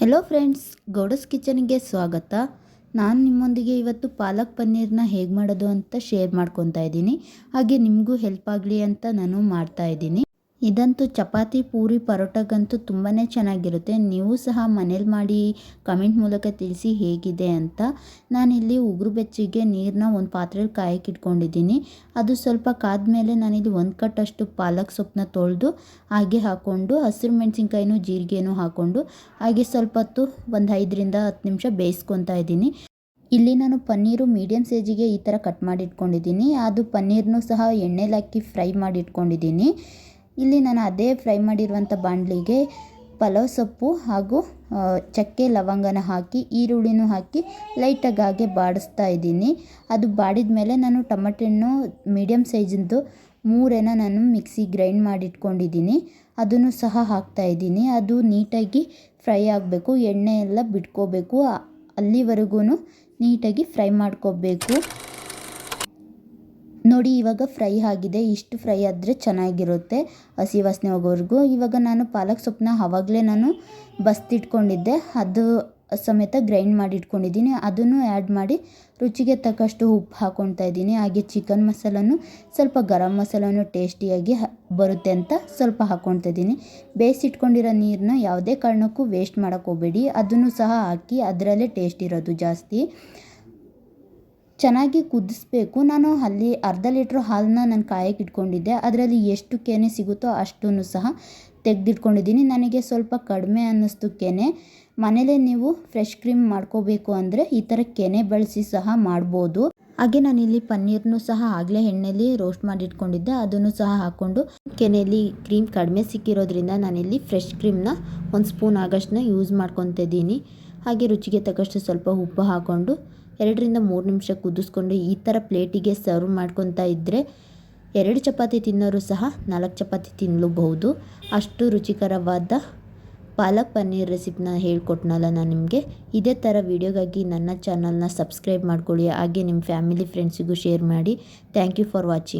Hello friends ಗೌಡಸ್ ಕಿಚನ್ಗೆ ಸ್ವಾಗತ. ನಾನು ನಿಮ್ಮೊಂದಿಗೆ ಇವತ್ತು ಪಾಲಕ್ ಪನ್ನೀರ್ನ ಹೇಗೆ ಮಾಡೋದು ಅಂತ ಶೇರ್ ಮಾಡ್ಕೊತಾ ಇದ್ದೀನಿ. ಹಾಗೆ ನಿಮಗೂ ಹೆಲ್ಪ್ ಆಗಲಿ ಅಂತ ನಾನು ಮಾಡ್ತಾ ಇದ್ದೀನಿ. ಇದಂತೂ ಚಪಾತಿ, ಪೂರಿ, ಪರೋಟಗಂತೂ ತುಂಬಾ ಚೆನ್ನಾಗಿರುತ್ತೆ. ನೀವು ಸಹ ಮನೇಲಿ ಮಾಡಿ ಕಮೆಂಟ್ ಮೂಲಕ ತಿಳಿಸಿ ಹೇಗಿದೆ ಅಂತ. ನಾನಿಲ್ಲಿ ಉಗುರು ಬೆಚ್ಚಿಗೆ ನೀರನ್ನ ಒಂದು ಪಾತ್ರೆಯಲ್ಲಿ ಕಾಯಕ್ಕೆ ಇಟ್ಕೊಂಡಿದ್ದೀನಿ. ಅದು ಸ್ವಲ್ಪ ಕಾದ್ಮೇಲೆ ನಾನಿಲ್ಲಿ ಒಂದು ಕಟ್ಟಷ್ಟು ಪಾಲಕ್ ಸೊಪ್ಪನ್ನ ತೊಳೆದು, ಹಾಗೆ ಹಾಕ್ಕೊಂಡು ಹಸಿರು ಮೆಣಸಿನ್ಕಾಯಿನೂ ಜೀರಿಗೆನೂ ಹಾಕ್ಕೊಂಡು ಹಾಗೆ ಸ್ವಲ್ಪ ಹೊತ್ತು ಒಂದು ಐದರಿಂದ ಹತ್ತು ನಿಮಿಷ ಬೇಯಿಸ್ಕೊತಾ ಇದ್ದೀನಿ. ಇಲ್ಲಿ ನಾನು ಪನ್ನೀರು ಮೀಡಿಯಮ್ ಸೈಜಿಗೆ ಈ ಥರ ಕಟ್ ಮಾಡಿ ಇಟ್ಕೊಂಡಿದ್ದೀನಿ ಅದು ಪನ್ನೀರ್ನೂ ಸಹ ಎಣ್ಣೆಲಿ ಹಾಕಿ ಫ್ರೈ ಮಾಡಿ ಇಟ್ಕೊಂಡಿದ್ದೀನಿ ಇಲ್ಲಿ ನಾನು ಅದೇ ಫ್ರೈ ಮಾಡಿರುವಂಥ ಬಾಣಲಿಗೆ ಪಲಾವ್ ಸೊಪ್ಪು ಹಾಗೂ ಚಕ್ಕೆ ಲವಂಗನ ಹಾಕಿ, ಈರುಳ್ಳಿನೂ ಹಾಕಿ ಲೈಟಾಗಿ ಹಾಗೆ ಬಾಡಿಸ್ತಾ ಇದ್ದೀನಿ. ಅದು ಬಾಡಿದ ಮೇಲೆ ನಾನು ಟಮಟೆ ಹಣ್ಣು ಮೀಡಿಯಮ್ ಸೈಜಿಂದು ಮೂರೇನ ನಾನು ಮಿಕ್ಸಿ ಗ್ರೈಂಡ್ ಮಾಡಿಟ್ಕೊಂಡಿದ್ದೀನಿ. ಅದನ್ನು ಸಹ ಹಾಕ್ತಾ ಇದ್ದೀನಿ. ಅದು ನೀಟಾಗಿ ಫ್ರೈ ಆಗಬೇಕು. ಎಣ್ಣೆ ಎಲ್ಲ ಬಿಟ್ಕೋಬೇಕು. ಅಲ್ಲಿವರೆಗೂ ನೀಟಾಗಿ ಫ್ರೈ ಮಾಡ್ಕೋಬೇಕು. ನೋಡಿ, ಇವಾಗ ಫ್ರೈ ಆಗಿದೆ. ಇಷ್ಟು ಫ್ರೈ ಆದರೆ ಚೆನ್ನಾಗಿರುತ್ತೆ. ಹಸಿ ವಾಸನೆ ಹೋಗೋವರೆಗೂ. ಇವಾಗ ನಾನು ಪಾಲಕ್ ಸೊಪ್ಪನ್ನ ಆವಾಗಲೇ ನಾನು ಬಸ್ತಿಟ್ಕೊಂಡಿದ್ದೆ. ಅದು ಸಮೇತ ಗ್ರೈಂಡ್ ಮಾಡಿ ಇಟ್ಕೊಂಡಿದ್ದೀನಿ ಅದನ್ನು ಆ್ಯಡ್ ಮಾಡಿ ರುಚಿಗೆ ತಕ್ಕಷ್ಟು ಉಪ್ಪು ಹಾಕ್ಕೊಳ್ತಾ ಇದ್ದೀನಿ. ಹಾಗೆ ಚಿಕನ್ ಮಸಾಲನು ಸ್ವಲ್ಪ ಗರಂ ಮಸಾಲನು ಟೇಸ್ಟಿಯಾಗಿ ಬರುತ್ತೆ ಅಂತ ಸ್ವಲ್ಪ ಹಾಕ್ಕೊಳ್ತಾ ಇದ್ದೀನಿ. ಬೇಯಿಸಿಟ್ಕೊಂಡಿರೋ ನೀರನ್ನ ಯಾವುದೇ ಕಾರಣಕ್ಕೂ ವೇಸ್ಟ್ ಮಾಡೋಕ್ಕೆ ಹೋಗಬೇಡಿ. ಅದನ್ನು ಸಹ ಹಾಕಿ ಅದರಲ್ಲೇ ಟೇಸ್ಟ್ ಇರೋದು ಜಾಸ್ತಿ. ಚೆನ್ನಾಗಿ ಕುದಿಸ್ಬೇಕು. ನಾನು ಅಲ್ಲಿ ಅರ್ಧ ಲೀಟ್ರ್ ಹಾಲನ್ನ ನಾನು ಕಾಯಕ್ಕೆ ಇಟ್ಕೊಂಡಿದ್ದೆ. ಅದರಲ್ಲಿ ಎಷ್ಟು ಕೆನೆ ಸಿಗುತ್ತೋ ಅಷ್ಟೂ ಸಹ ತೆಗೆದಿಟ್ಕೊಂಡಿದ್ದೀನಿ. ನನಗೆ ಸ್ವಲ್ಪ ಕಡಿಮೆ ಅನ್ನಿಸ್ತು ಕೆನೆ. ಮನೇಲೇ ನೀವು ಫ್ರೆಶ್ ಕ್ರೀಮ್ ಮಾಡ್ಕೋಬೇಕು ಅಂದರೆ ಈ ಥರ ಕೆನೆ ಬಳಸಿ ಸಹ ಮಾಡ್ಬೋದು. ಹಾಗೆ ನಾನಿಲ್ಲಿ ಪನ್ನೀರ್ನು ಸಹ ಆಗಲೇ ಎಣ್ಣೆಯಲ್ಲಿ ರೋಸ್ಟ್ ಮಾಡಿ ಇಟ್ಕೊಂಡಿದ್ದೆ ಅದನ್ನು ಸಹ ಹಾಕ್ಕೊಂಡು ಕೆನೆಯಲ್ಲಿ ಕ್ರೀಮ್ ಕಡಿಮೆ ಸಿಕ್ಕಿರೋದ್ರಿಂದ ನಾನಿಲ್ಲಿ ಫ್ರೆಶ್ ಕ್ರೀಮ್ನ ಒಂದು ಸ್ಪೂನ್ ಆಗಷ್ಟನ್ನ ಯೂಸ್ ಮಾಡ್ಕೊತಿದ್ದೀನಿ. ಹಾಗೆ ರುಚಿಗೆ ತಕ್ಕಷ್ಟು ಸ್ವಲ್ಪ ಉಪ್ಪು ಹಾಕ್ಕೊಂಡು ಎರಡರಿಂದ ಮೂರು ನಿಮಿಷ ಕುದಿಸ್ಕೊಂಡು ಈ ಥರ ಪ್ಲೇಟಿಗೆ ಸರ್ವ್ ಮಾಡ್ಕೊತಾ ಇದ್ದರೆ ಎರಡು ಚಪಾತಿ ತಿನ್ನೋರು ಸಹ ನಾಲ್ಕು ಚಪಾತಿ ತಿನ್ನಲೂಬಹುದು. ಅಷ್ಟು ರುಚಿಕರವಾದ ಪಾಲಕ್ ಪನ್ನೀರ್ ರೆಸಿಪಿನ ಹೇಳ್ಕೊಟ್ನಲ್ಲ ನಾನು ನಿಮಗೆ. ಇದೇ ಥರ ವೀಡಿಯೋಗಾಗಿ ನನ್ನ ಚಾನಲ್ನ ಸಬ್ಸ್ಕ್ರೈಬ್ ಮಾಡ್ಕೊಳ್ಳಿ. ಹಾಗೆ ನಿಮ್ಮ ಫ್ಯಾಮಿಲಿ, ಫ್ರೆಂಡ್ಸಿಗೂ ಶೇರ್ ಮಾಡಿ. Thank you for watching.